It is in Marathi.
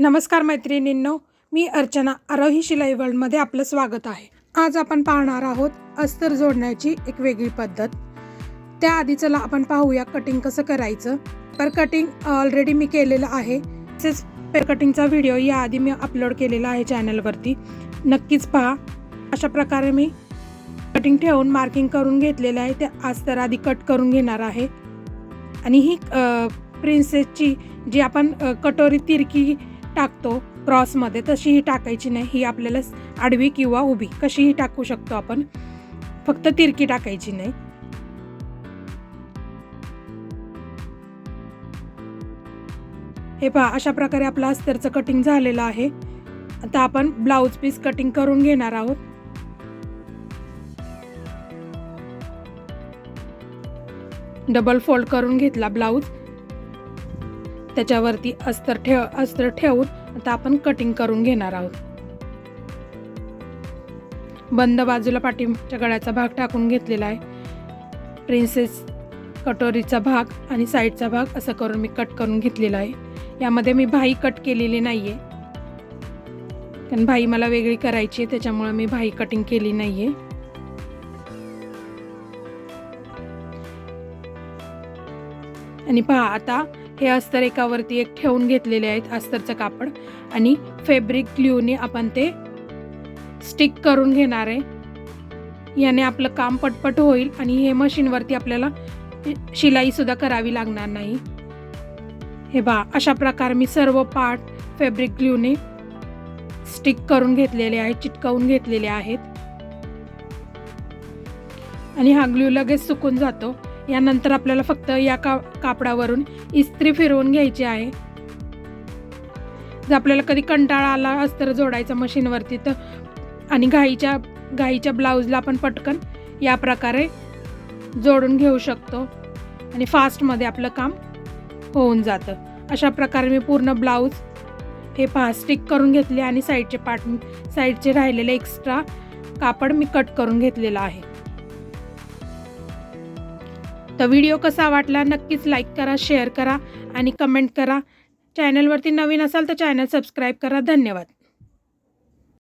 नमस्कार मैत्रिणींनो मी अर्चना आरोही शिलाई वर्ल्डमध्ये आपलं स्वागत आहे. आज आपण पाहणार आहोत अस्तर जोडण्याची एक वेगळी पद्धत. त्याआधी चला आपण पाहूया कटिंग कसं करायचं. पर कटिंग ऑलरेडी मी केलेलं आहे. तसेच पेर कटिंगचा व्हिडिओ याआधी मी अपलोड केलेला आहे चॅनलवरती नक्कीच पहा. अशा प्रकारे मी कटिंग ठेवून मार्किंग करून घेतलेलं आहे. ते अस्तर आधी कट करून घेणार आहे. आणि ही प्रिन्सेसची जी आपण कटोरी तिरकी टाकतो. क्रॉसमध्ये तशी ही टाकायची नाही. ही आपल्याला आडवी किंवा उभी कशीही टाकू शकतो आपण. फक्त तिरकी टाकायची नाही. हे पहा अशा प्रकारे आपलं अस्तरचं कटिंग झालेलं आहे. आता आपण ब्लाऊज पीस कटिंग करून घेणार आहोत. डबल फोल्ड करून घेतला ब्लाऊज त्याच्यावरती अस्तर ठेव अस्तर ठेवून आता आपण कटिंग करून घेणार आहोत. बंद बाजूला पाठीच्या गळ्याचा भाग टाकून घेतलेला आहे. प्रिन्सेस कटोरीचा भाग आणि साईडचा भाग असं करून मी कट करून घेतलेला आहे. यामध्ये मी भाई कट केलेली नाही आहे कारण भाई मला वेगळी करायची आहे त्याच्यामुळे मी भाई कटिंग केली नाही आहे आणि पहा आता हे अस्तर एकावरती एक ठेवून घेतलेले आहेत अस्तरचं कापड. आणि फेब्रिक ग्ल्यूने आपण ते स्टिक करून घेणार आहे. याने आपलं काम पटपट होईल आणि हे मशीनवरती आपल्याला शिलाईसुद्धा करावी लागणार नाही. हे बा अशा प्रकारे मी सर्व पार्ट फॅब्रिक ग्ल्यूने स्टिक करून घेतलेले आहेत चिटकवून घेतलेले आहेत. आणि हा ग्ल्यू लगेच सुकून जातो. यानंतर आपल्याला फक्त या का कापडावरून इस्त्री फिरवून घ्यायची आहे. जर आपल्याला कधी कंटाळा आला अस्तर जोडायचा मशीनवरती तर आणि घाईच्या घाईच्या ब्लाऊजला आपण पटकन या प्रकारे जोडून घेऊ शकतो. आणि फास्टमध्ये आपलं काम होऊन जातं. अशा प्रकारे मी पूर्ण ब्लाऊज हे पहा स्टिक करून घेतले आणि साईडचे पार्ट साईडचे राहिलेले एक्स्ट्रा कापड मी कट करून घेतलेला आहे. तर व्हिडिओ कसा वाटला नक्कीच लाईक करा शेअर करा आणि कमेंट करा. चॅनलवरती नवीन असाल तर चॅनल सबस्क्राईब करा. धन्यवाद.